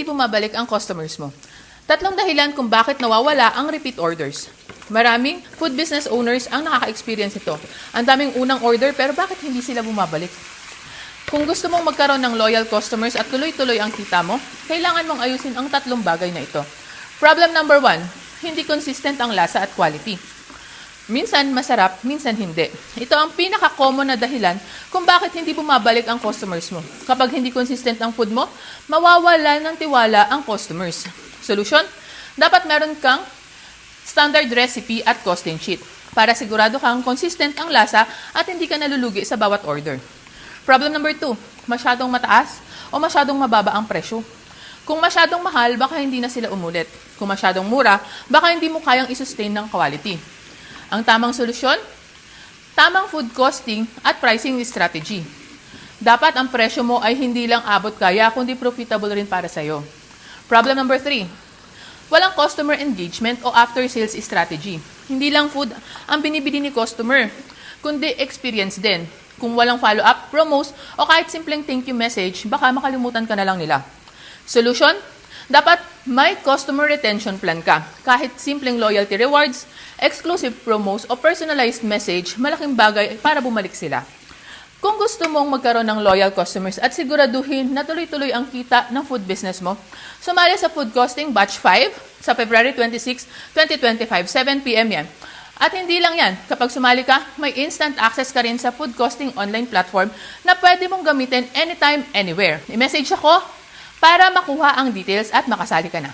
hindi bumabalik ang customers mo? Tatlong dahilan kung bakit nawawala ang repeat orders. Maraming food business owners ang nakaka-experience ito. Ang daming unang order pero bakit hindi sila bumabalik? Kung gusto mong magkaroon ng loyal customers at tuloy-tuloy ang kita mo, kailangan mong ayusin ang tatlong bagay na ito. Problem number one, hindi consistent ang lasa at quality. Minsan masarap, minsan hindi. Ito ang pinaka-common na dahilan kung bakit hindi bumabalik ang customers mo. Kapag hindi consistent ang food mo, mawawala ng tiwala ang customers. Solution? Dapat meron kang standard recipe at costing sheet para sigurado kang consistent ang lasa at hindi ka nalulugi sa bawat order. Problem number two, masyadong mataas o masyadong mababa ang presyo. Kung masyadong mahal, baka hindi na sila umulit. Kung masyadong mura, baka hindi mo kayang isustain ng quality. Ang tamang solusyon? Tamang food costing at pricing strategy. Dapat ang presyo mo ay hindi lang abot kaya, kundi profitable rin para sa'yo. Problem number three, walang customer engagement o after-sales strategy. Hindi lang food ang binibili ni customer, kundi experience din. Kung walang follow-up, promos, o kahit simpleng thank you message, baka makalimutan ka na lang nila. Solution? Dapat may customer retention plan ka. Kahit simpleng loyalty rewards, exclusive promos, o personalized message, malaking bagay para bumalik sila. Kung gusto mong magkaroon ng loyal customers at siguraduhin na tuloy-tuloy ang kita ng food business mo, sumali sa Food Costing Batch 5 sa February 26, 2025, 7pm yan. At hindi lang yan, kapag sumali ka, may instant access ka rin sa food costing online platform na pwede mong gamitin anytime, anywhere. I-message ako para makuha ang details at makasali ka na.